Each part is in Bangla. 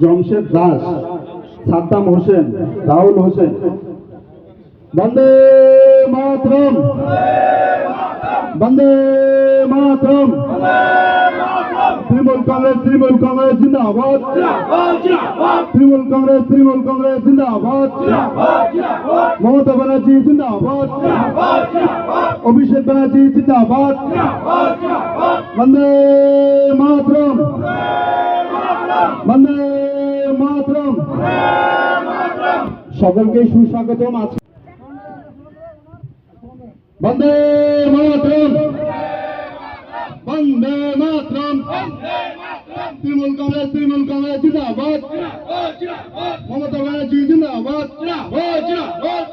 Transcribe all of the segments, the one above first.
জমশেদ দাস, সাদ্দাম হোসেন, রাহুল হোসেন। বন্দে মাতরম। বন্দে মাতরম। তৃণমূল কংগ্রেস তৃণমূল কংগ্রেস, জিন্দাবাদ। তৃণমূল কংগ্রেস তৃণমূল কংগ্রেস, জিন্দাবাদ। মমতা ব্যানার্জি, জিন্দাবাদ। অভিষেক ব্যানার্জি, জিন্দাবাদ। বন্দে মাতরম বন্দে মাতরম সকলকে সুস্বাগতম আছে বন্দে মাতরম। বন্দে মাতরম। তৃণমূল কংগ্রেস তৃণমূল কংগ্রেস, জিন্দাবাদ। মমতা ব্যানার্জি, জিন্দাবাদ।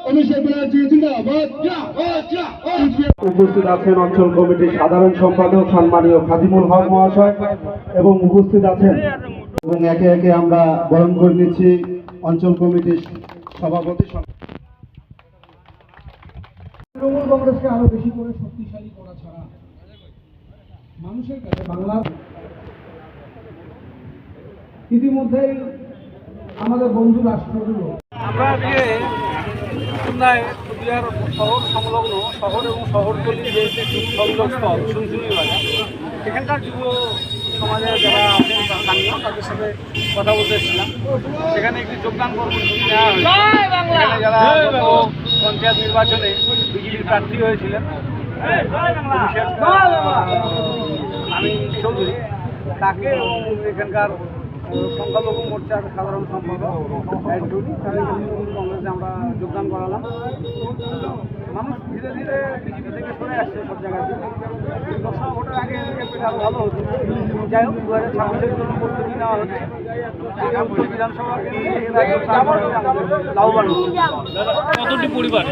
অভিষেক ব্যানার্জি, জিন্দাবাদ। উপস্থিত আছেন অঞ্চল কমিটির সাধারণ সম্পাদক সম্মানীয় খাদিমুল হক মহাশয় এবং উপস্থিত আছেন। এবং একে একে আমরা বরণ করে নিচ্ছি অঞ্চল কমিটির সভাপতি তৃণমূল কংগ্রেসকে আরও বেশি করে শক্তিশালী করা ছাড়া মানুষের কাছে বাংলা ইতিমধ্যেই আমাদের বন্ধু রাষ্ট্রগুলো আমরা আজকে খুলনায় কুচবিহার শহর সংলগ্ন শহর এবং শহরতলির যে সংযোগস্থল শুনশুনি বাজার এখানকার যুব সমাজের যারা আছেন স্থানীয় তাদের সাথে কথা বলতে এসেছিলাম। সেখানে একটি যোগদান কর্মসূচি নেওয়া হয়েছে। এখানে যারা পঞ্চায়েত নির্বাচনে বিজেপির প্রার্থী হয়েছিলেন আমি চৌধুরী তাকে এবং এখানকার সংখ্যালঘু মোর্চার সাধারণ সম্পাদক টুনি তাদের তৃণমূল কংগ্রেসে আমরা যোগদান করালাম। মানুষ ধীরে ধীরে বিজেপি থেকে সরে আসছে সব জায়গাতে লোকসভা ভোটের আগে ভালো হতো। যাই হোক দু হাজার ছাব্বিশের জন্য প্রস্তুতি নেওয়া হচ্ছে। আগামী বিধানসভা লাভবান। কতটি পরিবার?